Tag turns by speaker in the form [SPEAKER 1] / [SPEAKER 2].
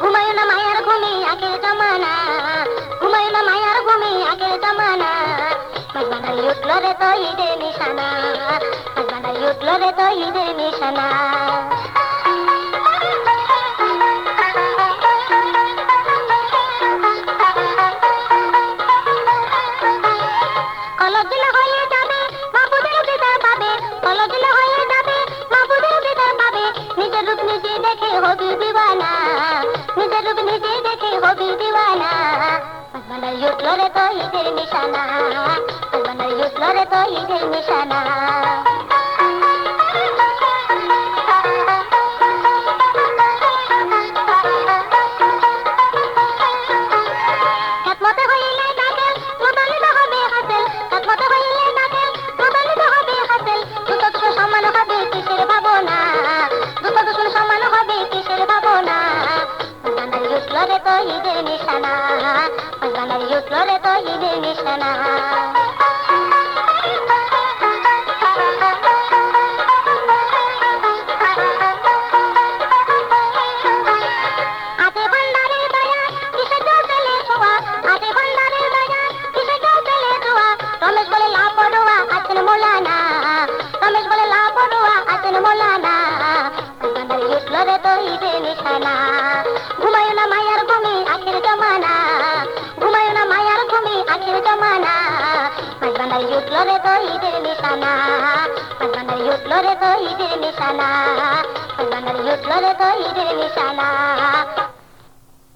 [SPEAKER 1] ঘুমায়ুনা মায়ার ঘুমি আখের জমানা উঠল রে তো ঈদের নিশানা বানাই উঠল রে তো ঈদের নিশানা নিজের রূপ নিজে দেখে হবি দিওয়ানা নিজের রূপ নিজে দেখে হবি দিওয়ানা বানাই উঠল রে তো ঈদের নিশানা বানাই উঠল রে তো ঈদের নিশানা রে তো ঈদের নিশানা। বানাই উঠল রে তো ঈদের নিশানা। আতে ভান্ডারের ভান্ডারে উঠল রে তো ঈদের নিশানা ভান্ডারে উঠল রে তো ঈদের নিশানা ভান্ডারে উঠল রে তো ঈদের নিশানা